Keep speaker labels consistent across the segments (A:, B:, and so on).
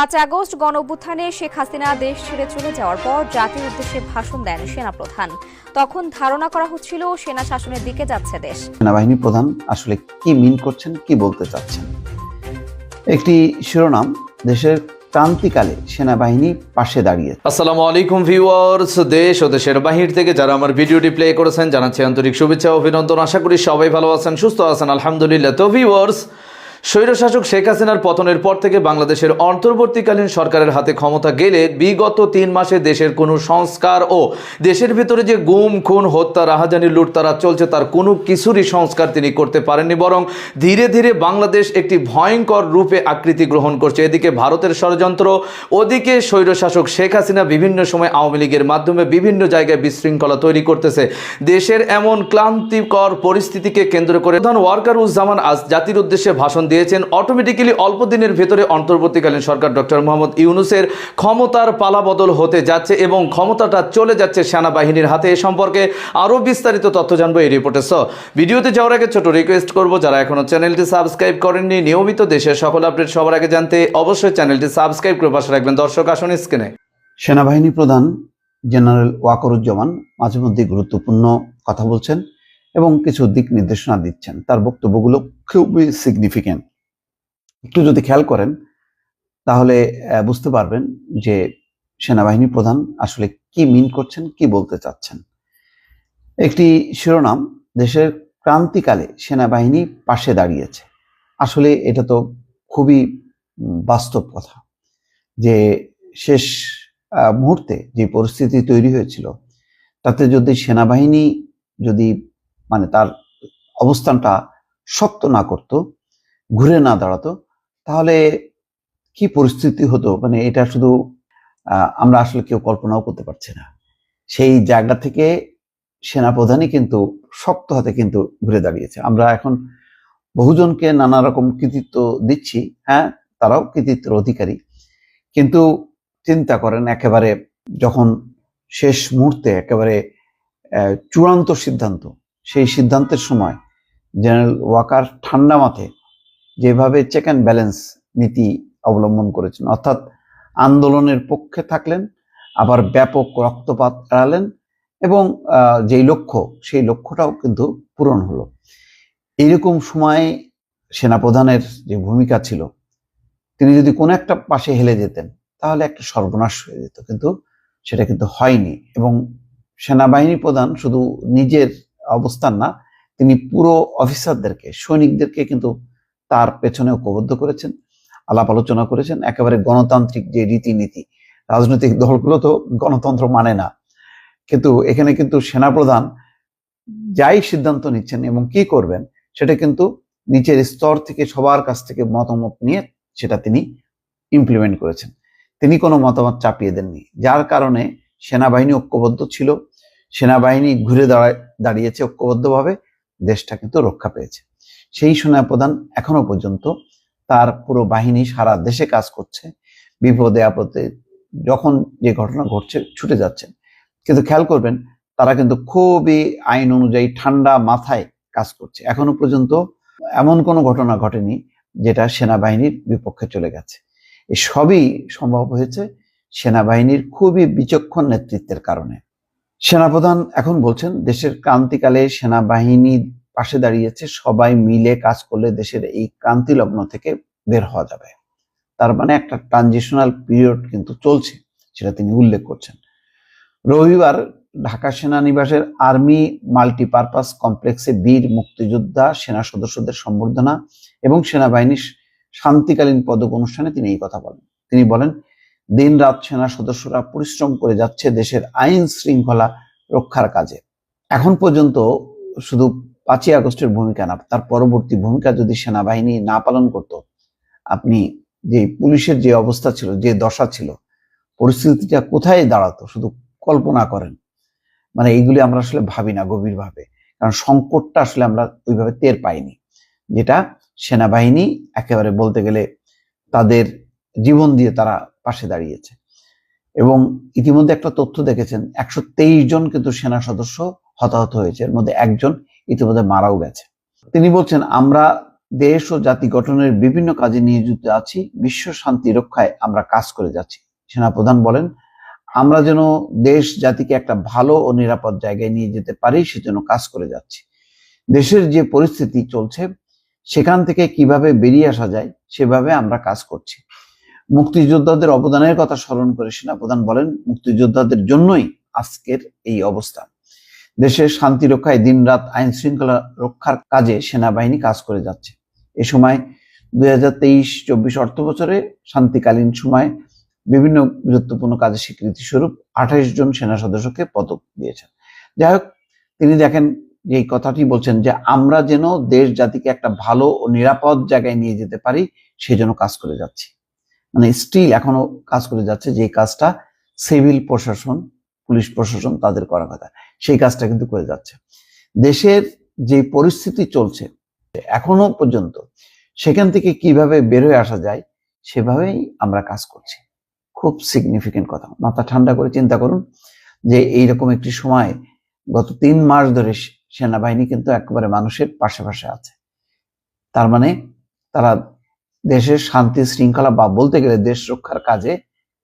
A: পাঁচ আগস্ট গণ অভ্যুত্থানে শেখ হাসিনা দেশ ছেড়ে চলে যাওয়ার পর জাতির উদ্দেশ্যে ভাষণ দেন সেনাপ্রধান। তখন ধারণা করা হচ্ছিল সেনা শাসনের দিকে যাচ্ছে দেশ।
B: সেনাবাহিনী প্রধান আসলে কি মিন করছেন কি বলতে চাচ্ছেন? একটি শিরোনাম দেশের ক্রান্তিকালে সেনাবাহিনী পাশে দাঁড়িয়ে।
C: আসসালামু আলাইকুম ভিউয়ার্স দেশ ও দেশের বাহির থেকে যারা আমার ভিডিওটি প্লে করেছেন জানাচ্ছি আন্তরিক শুভেচ্ছা অভিনন্দন। আশা করি সবাই ভালো আছেন সুস্থ আছেন আলহামদুলিল্লাহ। তো ভিউয়ার্স স্বৈরশাসক শেখ হাসিনার পতনের পর থেকে বাংলাদেশের অন্তর্বর্তীকালীন সরকারের হাতে ক্ষমতা গেলে বিগত তিন মাসে দেশের কোনো সংস্কার ও দেশের ভিতরে যে গুম, খুন, হত্যা, রাহাজানি, লুটতারা চলছে তার কোনো কিছুরই সংস্কার তিনি করতে পারেননি, বরং ধীরে ধীরে বাংলাদেশ একটি ভয়ঙ্কর রূপে আকৃতি গ্রহণ করছে। এদিকে ভারতের ষড়যন্ত্র, ওদিকে স্বৈরশাসক শেখ হাসিনা বিভিন্ন সময় আওয়ামী লীগের মাধ্যমে বিভিন্ন জায়গায় বিশৃঙ্খলা তৈরি করতেছে। দেশের এমন ক্লান্তিকর পরিস্থিতিকে কেন্দ্র করে প্রধান ওয়ার্কার উজ্জামান আজ জাতির উদ্দেশ্যে ভাষণ দিয়েছেন। অটোমেটিক্যালি অল্প দিনের ভেতরে অন্তর্বর্তীকালীন সরকার ডক্টর মোহাম্মদ ইউনুসের ক্ষমতার পালাবদল হতে যাচ্ছে এবং ক্ষমতাটা চলে যাচ্ছে সেনাবাহিনীর হাতে। এ সম্পর্কে আরও বিস্তারিত তথ্য জানব এই রিপোর্টে সো ভিডিওতে যাওয়ার আগে ছোট রিকোয়েস্ট করব, যারা এখনও চ্যানেলটি সাবস্ক্রাইব করেননি, নিয়মিত দেশের সকল আপডেট সবার আগে জানতে অবশ্যই চ্যানেলটি সাবস্ক্রাইব করে পাশে রাখবেন। দর্শক, আসুন স্ক্রিনে
B: সেনাবাহিনী প্রধান জেনারেল ওয়াকরুজ্জামান মাঝে মধ্যে গুরুত্বপূর্ণ কথা বলছেন এবং কিছু দিক নির্দেশনা দিচ্ছেন। তার বক্তব্যগুলো খুবই সিগনিফিক্যান্ট একটু যদি খেয়াল করেন, তাহলে বুঝতে পারবেন যে সেনাবাহিনী প্রধান আসলে কি মিন করছেন, কি বলতে চাচ্ছেন। একটি শিরোনাম, দেশের ক্রান্তিকালে সেনাবাহিনী পাশে দাঁড়িয়েছে। আসলে এটা তো খুবই বাস্তব কথা যে শেষ মুহূর্তে যে পরিস্থিতি তৈরি হয়েছিল, তাতে যদি সেনাবাহিনী যদি মানে তার অবস্থানটা শক্ত না করত, ঘুরে না দাঁড়াতো, তাহলে কি পরিস্থিতি হতো? মানে এটা শুধু আমরা আসলে কেউ কল্পনাও করতে পারছি না। সেই জায়গা থেকে সেনাপ্রধানই কিন্তু শক্ত হাতে কিন্তু ঘুরে দাঁড়িয়েছে। আমরা এখন বহুজনকে নানা রকম কৃতিত্ব দিচ্ছি হ্যাঁ তারাও কৃতিত্বের অধিকারী। কিন্তু চিন্তা করেন একেবারে যখন শেষ মুহূর্তে একেবারে চূড়ান্ত সিদ্ধান্ত, সেই সিদ্ধান্তের সময় জেনারেল ওয়াকার ঠান্ডা মাথায় যেভাবে চেক অ্যান্ড ব্যালেন্স নীতি অবলম্বন করেছেন, অর্থাৎ আন্দোলনের পক্ষে থাকলেন, আবার ব্যাপক রক্তপাত এড়ালেন এবং যেই লক্ষ্য, সেই লক্ষ্যটাও কিন্তু পূরণ হলো। এইরকম সময় সেনাপ্রধানের যে ভূমিকা ছিল, তিনি যদি কোনো একটা পাশে হেলে যেতেন, তাহলে একটা সর্বনাশ হয়ে যেত, কিন্তু সেটা কিন্তু হয়নি এবং সেনাবাহিনী প্রধান শুধু নিজের অবস্থান না তিনি পুরো অফিসারদেরকে, সৈনিকদেরকে কিন্তু তার পেছনে ঐক্যবদ্ধ করেছেন, আলাপ আলোচনা করেছেন। একেবারে গণতান্ত্রিক যে রীতিনীতি, রাজনৈতিক দলগুলো তো গণতন্ত্র মানে না। কিন্তু এখানে কিন্তু সেনাপ্রধান যাই সিদ্ধান্ত নিচ্ছেন এবং কি করবেন, সেটা কিন্তু নিচের স্তর থেকে সবার কাছ থেকে মতামত নিয়ে সেটা তিনি ইমপ্লিমেন্ট করেছেন। তিনি কোনো মতামত চাপিয়ে দেননি, যার কারণে সেনাবাহিনী ঐক্যবদ্ধ ছিল। সেনাবাহিনী ঘুরে দাঁড়ায়, দাঁড়িয়েছে ঐক্যবদ্ধভাবে। দেশটা কিন্তু রক্ষা পেয়েছে। সেই সেনাপ্রধান এখনও পর্যন্ত তার পুরো বাহিনী সারা দেশে কাজ করছে। বিপদে আপদে যখন যে ঘটনা ঘটছে ছুটে যাচ্ছেন কিন্তু খেয়াল করবেন, তারা কিন্তু খুবই আইন অনুযায়ী ঠান্ডা মাথায় কাজ করছে। এখনও পর্যন্ত এমন কোনো ঘটনা ঘটেনি যেটা সেনাবাহিনীর বিপক্ষে চলে গেছে। সবই সম্ভব হয়েছে সেনাবাহিনীর খুবই বিচক্ষণ নেতৃত্বের কারণে। সেনাপ্রধান এখন বলছেন, দেশের ক্রান্তিকালে সেনাবাহিনী পাশে দাঁড়িয়েছে, সবাই মিলে কাজ করলে দেশের এই ক্রান্তি লগ্ন থেকে বের হওয়া যাবে। তার মানে একটা ট্রানজিশনাল পিরিয়ড কিন্তু চলছে, সেটা তিনি উল্লেখ করছেন। রবিবার ঢাকা সেনানিবাসের আর্মি মাল্টিপারপাস কমপ্লেক্সে বীর মুক্তিযোদ্ধা, সেনা সদস্যদের সম্বর্ধনা এবং সেনাবাহিনীর শান্তিকালীন পদক অনুষ্ঠানে তিনি এই কথা বলেন। তিনি বলেন দিন রাত সেনা সদস্যরা পরিশ্রম করে যাচ্ছে দেশের আইন শৃঙ্খলা রক্ষার কাজে। এখন পর্যন্ত শুধু পাঁচই আগস্টের ভূমিকা না, তার পরবর্তী ভূমিকা যদি সেনাবাহিনী না পালন করত, আপনি যে পুলিশের যে অবস্থা ছিল, যে দশা ছিল, পরিস্থিতিটা কোথায় দাঁড়াতো, শুধু কল্পনা করেন। মানে এইগুলি আমরা আসলে ভাবি না গভীরভাবে, কারণ সংকটটা আসলে আমরা ওইভাবে টের পাইনি। যেটা সেনাবাহিনী একেবারে বলতে গেলে তাদের জীবন দিয়ে তারা পাশে দাঁড়িয়েছে। এবং ইতিমধ্যে একটা তথ্য দেখেছেন, একশো তেইশ জন কিন্তু সেনা সদস্য হতাহত হয়েছে। এর মধ্যে একজন ইতিমধ্যে মারাও গেছে। তিনি বলছেন, আমরা দেশ ও জাতি গঠনের বিভিন্ন কাজে নিয়োজিত আছি। বিশ্ব শান্তি রক্ষায় আমরা কাজ করে যাচ্ছি। সেনাপ্রধান বলেন, আমরা যেন দেশ জাতিকে একটা ভালো ও নিরাপদ জায়গায় নিয়ে যেতে পারি, সেজন্য কাজ করে যাচ্ছি। দেশের যে পরিস্থিতি চলছে, সেখান থেকে কীভাবে বেরিয়ে আসা যায়, সেভাবে আমরা কাজ করছি। মুক্তিযোদ্ধাদের অবদানের কথা স্মরণ করে সেনাপ্রধান বলেন, মুক্তিযোদ্ধাদের জন্যই আজকের এই অবস্থা। দেশের শান্তি রক্ষায় দিনরাত আইন শৃঙ্খলা রক্ষার কাজে সেনাবাহিনী কাজ করে যাচ্ছে। এ সময় দুই হাজার তেইশ চব্বিশ অর্থ বছরে শান্তিকালীন সময় বিভিন্ন গুরুত্বপূর্ণ কাজের স্বীকৃতি স্বরূপ আঠাইশ জন সেনা সদস্যকে পদক দিয়েছেন। যাই হোক, তিনি দেখেন এই কথাটি বলছেন যে আমরা যেন দেশ জাতিকে একটা ভালো ও নিরাপদ জায়গায় নিয়ে যেতে পারি সেই জন্য কাজ করে যাচ্ছি। মানে স্টিল এখনও কাজ করে যাচ্ছে যে কাজটা সিভিল প্রশাসন পুলিশ প্রশাসন তাদের করা কথা। সেই কাজটা কিন্তু করে যাচ্ছে। দেশের যে পরিস্থিতি চলছে, এখনও পর্যন্ত সেখান থেকে কীভাবে বের হয়ে আসা যায়, সেভাবেই আমরা কাজ করছি। খুব সিগনিফিকেন্ট কথা। মাথা ঠান্ডা করে চিন্তা করুন যে এইরকম একটি সময় গত তিন মাস ধরে সেনাবাহিনী কিন্তু একেবারে মানুষের পাশে পাশে আছে। তার মানে তারা দেশের শান্তি শৃঙ্খলা বা বলতে গেলে দেশ রক্ষার কাজে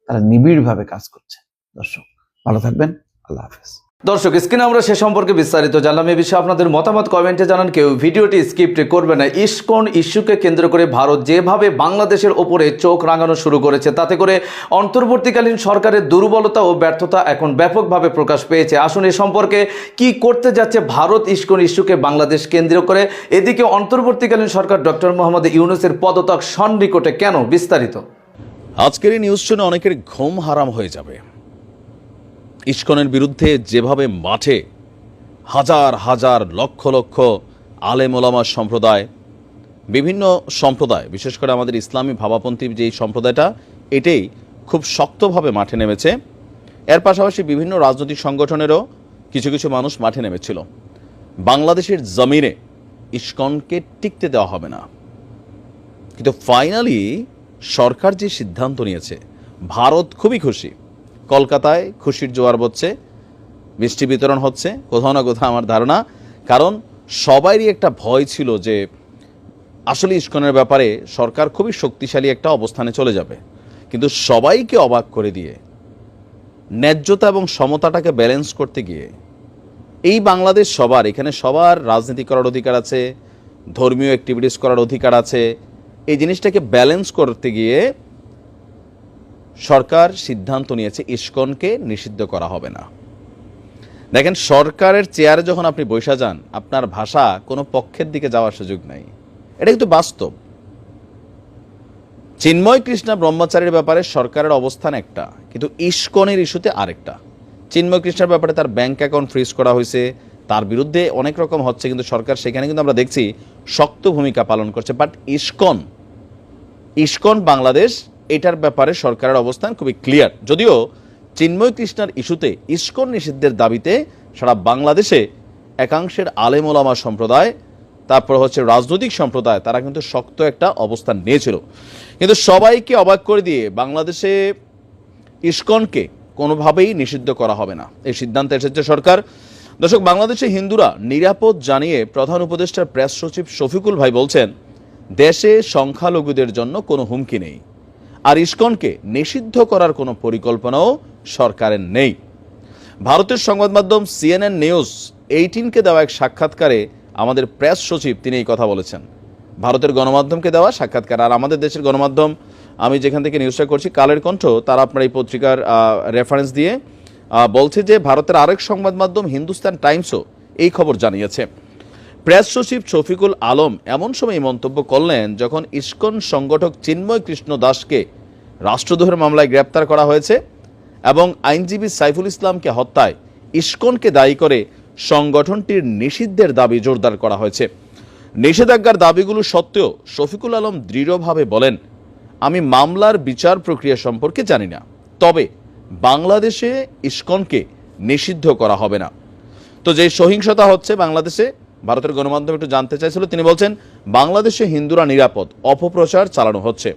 B: তারা নিবিড়ভাবে কাজ করছে। দর্শক, ভালো থাকবেন। আল্লাহ হাফেজ।
C: দর্শক, স্ক্রিনে আমরা সে সম্পর্কে বিস্তারিত জানলাম। এ বিষয়ে আপনাদের মতামত কমেন্টে জানান কেউ। ভিডিওটি স্কিপ্ট করবে না। ইস্কন ইস্যুকে কেন্দ্র করে ভারত যেভাবে বাংলাদেশের ওপরে চোখ রাঙানো শুরু করেছে, তাতে করে অন্তর্বর্তীকালীন সরকারের দুর্বলতা ও ব্যর্থতা এখন ব্যাপকভাবে প্রকাশ পেয়েছে। আসুন এ সম্পর্কে কি করতে যাচ্ছে ভারত ইস্কন ইস্যুকে বাংলাদেশ কেন্দ্র করে? এদিকে অন্তর্বর্তীকালীন সরকার ডক্টর মোহাম্মদ ইউনুসের পদত্যাগ সন্নিকটে কেন? বিস্তারিত।
D: আজকের এই নিউজ শুনে অনেকের ঘুম হারাম হয়ে যাবে। ইস্কনের বিরুদ্ধে যেভাবে মাঠে হাজার হাজার লক্ষ লক্ষ আলেম ওলামা সম্প্রদায়, বিভিন্ন সম্প্রদায়, বিশেষ করে আমাদের ইসলামী ভাবাপন্থী যে সম্প্রদায়টা, এটাই খুব শক্তভাবে মাঠে নেমেছে। এর পাশাপাশি বিভিন্ন রাজনৈতিক সংগঠনেরও কিছু কিছু মানুষ মাঠে নেমেছিল। বাংলাদেশের জমিনে ইস্কনকে টিকতে দেওয়া হবে না। কিন্তু ফাইনালি সরকার যে সিদ্ধান্ত নিয়েছে, ভারত খুবই খুশি। কলকাতায় খুশির জোয়ার বচ্ছে, মিষ্টি বিতরণ হচ্ছে, কোথাও না কোথাও আমার ধারণা। কারণ সবারই একটা ভয় ছিল যে আসলে ইস্কনের ব্যাপারে সরকার খুবই শক্তিশালী একটা অবস্থানে চলে যাবে। কিন্তু সবাইকে অবাক করে দিয়ে, ন্যায্যতা এবং সমতাটাকে ব্যালেন্স করতে গিয়ে, এই বাংলাদেশ সবার, এখানে সবার রাজনীতি করার অধিকার আছে, ধর্মীয় অ্যাক্টিভিটিস করার অধিকার আছে, এই জিনিসটাকে ব্যালেন্স করতে গিয়ে সরকার সিদ্ধান্ত নিয়েছে ইস্কনকে নিষিদ্ধ করা হবে না। দেখেন, সরকারের চেয়ারে যখন আপনি বৈশা যান, আপনার ভাষা কোনো পক্ষের দিকে যাওয়ার সুযোগ নাই। এটা কিন্তু বাস্তব। চিন্ময় কৃষ্ণা ব্রহ্মচারীর ব্যাপারে সরকারের অবস্থান একটা, কিন্তু ইস্কনের ইস্যুতে আরেকটা। চিন্ময় কৃষ্ণের ব্যাপারে তার ব্যাংক অ্যাকাউন্ট ফ্রিজ করা হয়েছে, তার বিরুদ্ধে অনেক রকম হচ্ছে, কিন্তু সরকার সেখানে কিন্তু আমরা দেখছি শক্ত ভূমিকা পালন করছে। বাট ইস্কন ইস্কন বাংলাদেশ এটার ব্যাপারে সরকারের অবস্থান খুবই ক্লিয়ার যদিও চিন্ময় কৃষ্ণার ইস্যুতে ইস্কন নিষিদ্ধের দাবিতে সারা বাংলাদেশে একাংশের আলেম ওলামা সম্প্রদায়, তারপর হচ্ছে রাজনৈতিক সম্প্রদায়, তারা কিন্তু শক্ত একটা অবস্থান নিয়েছিল। কিন্তু সবাইকে অবাক করে দিয়ে বাংলাদেশে ইস্কনকে কোনোভাবেই নিষিদ্ধ করা হবে না। এই সিদ্ধান্ত এসেছে সরকার। দর্শক, বাংলাদেশে হিন্দুরা নিরাপদ জানিয়ে প্রধান উপদেষ্টার প্রেস সচিব শফিকুল ভাই বলছেন, দেশে সংখ্যালঘুদের জন্য কোনো হুমকি নেই। আর ইস্কনকে নিষিদ্ধ করার কোনো পরিকল্পনাও সরকারের নেই। ভারতের সংবাদ মাধ্যম সিএনএন নিউজ এইটিনকে দেওয়া এক সাক্ষাৎকারে আমাদের প্রেস সচিব তিনি এই কথা বলেছেন। ভারতের গণমাধ্যমকে দেওয়া সাক্ষাৎকার, আর আমাদের দেশের গণমাধ্যম, আমি যেখান থেকে নিউজটা করছি, কালের কণ্ঠ, তারা আপনার এই পত্রিকার রেফারেন্স দিয়ে বলছে যে ভারতের আরেক সংবাদ মাধ্যম হিন্দুস্তান টাইমসও এই খবর জানিয়েছে। প্রেস সচিব শফিকুল আলম এমন সময় মন্তব্য করলেন যখন ইস্কন সংগঠক চিন্ময় কৃষ্ণ দাসকে রাষ্ট্রদ্রোহের মামলায় গ্রেপ্তার করা হয়েছে এবং আইনজীবী সাইফুল ইসলামকে হত্যায় ইস্কনকে দায়ী করে সংগঠনটির নিষিদ্ধের দাবি জোরদার করা হয়েছে। নিষেধাজ্ঞার দাবিগুলো সত্ত্বেও শফিকুল আলম দৃঢ়ভাবে বলেন, আমি মামলার বিচার প্রক্রিয়া সম্পর্কে জানি না, তবে বাংলাদেশে ইস্কনকে নিষিদ্ধ করা হবে না। তো যে সহিংসতা হচ্ছে বাংলাদেশে ভারতের গণমাধ্যম একটু জানতে চাইছিল, তিনি বলছেন, বাংলাদেশে হিন্দুরা নিরাপদ, অপপ্রচার চালানো হচ্ছে।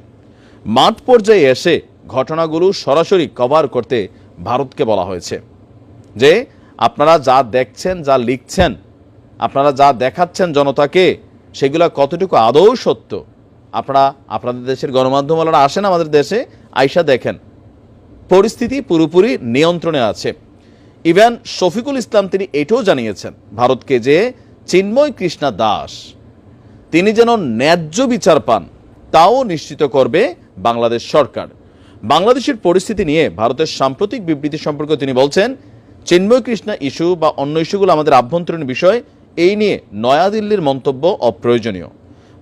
D: মাঠ পর্যায়ে এসে ঘটনাগুলো সরাসরি কভার করতে ভারতকে বলা হয়েছে। যে আপনারা যা দেখছেন, যা লিখছেন, আপনারা যা দেখাচ্ছেন জনতাকে, সেগুলো কতটুকু আদৌ সত্য? আপনারা, আপনাদের দেশের গণমাধ্যমওয়ালারা আসেন আমাদের দেশে, আইসা দেখেন। পরিস্থিতি পুরোপুরি নিয়ন্ত্রণে আছে। ইভেন শফিকুল ইসলাম তিনি এটাও জানিয়েছেন, ভারতকে যে চিন্ময় কৃষ্ণা দাস। তিনি যেন ন্যায্য বিচার পান, তাও নিশ্চিত করবে বাংলাদেশ সরকার। বাংলাদেশের পরিস্থিতি নিয়ে ভারতের সাম্প্রতিক বিবৃতি সম্পর্কে তিনি বলছেন, চিন্ময় কৃষ্ণা ইস্যু বা অন্য ইস্যুগুলো আমাদের আভ্যন্তরীণ বিষয়, এই নিয়ে নয়াদিল্লির মন্তব্য অপ্রয়োজনীয়।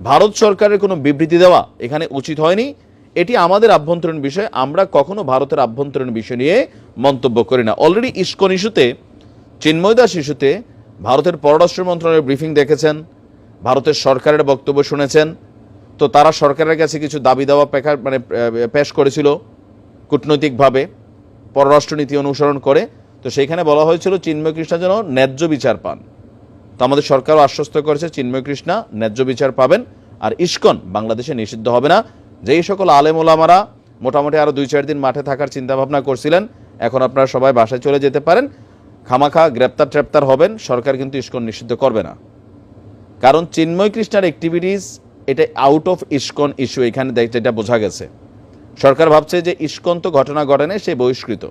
D: ভারত সরকারের কোনো বিবৃতি দেওয়া এখানে উচিত হয়নি। এটি আমাদের আভ্যন্তরীণ বিষয়, আমরা কখনো ভারতের আভ্যন্তরীণ বিষয় নিয়ে মন্তব্য করি না। অলরেডি ইস্কন ইস্যুতে, চিন্ময় দাস ইস্যুতে ভারতের পররাষ্ট্র মন্ত্রণালয়ের ব্রিফিং দেখেছেন, ভারতের সরকারের বক্তব্য শুনেছেন। তো তারা সরকারের কাছে কিছু দাবি দাওয়া পেকার মানে পেশ করেছিল কূটনৈতিকভাবে, পররাষ্ট্রনীতি অনুসরণ করে। তো সেইখানে বলা হয়েছিল, চিন্ময় কৃষ্ণা যেন ন্যায্য বিচার পান। তো আমাদের সরকারও আশ্বস্ত করেছে, চিন্ময় কৃষ্ণা ন্যায্য বিচার পাবেন। আর ইস্কন বাংলাদেশে নিষিদ্ধ হবে না। যেই সকল আলেম ওলামারা মোটামুটি আরও দুই চার দিন মাঠে থাকার চিন্তাভাবনা করছিলেন, এখন আপনারা সবাই বাসায় চলে যেতে পারেন। খামাখা গ্রেপ্তার ট্রেপ্তার হবেন, সরকার কিন্তু ইস্কন নিষিদ্ধ করবে না। কারণ চিন্ময় কৃষ্ণার অ্যাক্টিভিটিস এটা আউট অফ ইস্কন ইস্যু এখানে যেটা বোঝা গেছে। সরকার ভাবছে যে ইস্কন তো ঘটনা ঘটেনে সে বহিষ্কৃত।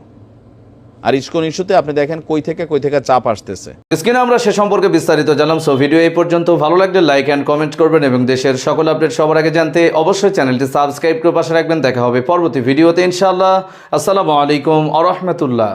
D: আর ইস্কন ইস্যুতে আপনি দেখেন কই থেকে কই থেকে চাপ আসতেছে।
C: স্ক্রিনে আমরা সে সম্পর্কে বিস্তারিত জানলাম সো ভিডিও এই পর্যন্ত। ভালো লাগলে লাইক অ্যান্ড কমেন্ট করবেন এবং দেশের সকল আপডেট সবার আগে জানতে অবশ্যই চ্যানেলটি সাবস্ক্রাইব করে পাশে রাখবেন। দেখা হবে পরবর্তী ভিডিওতে ইনশাআল্লাহ। আসসালামু আলাইকুম আ রহমতুল্লাহ।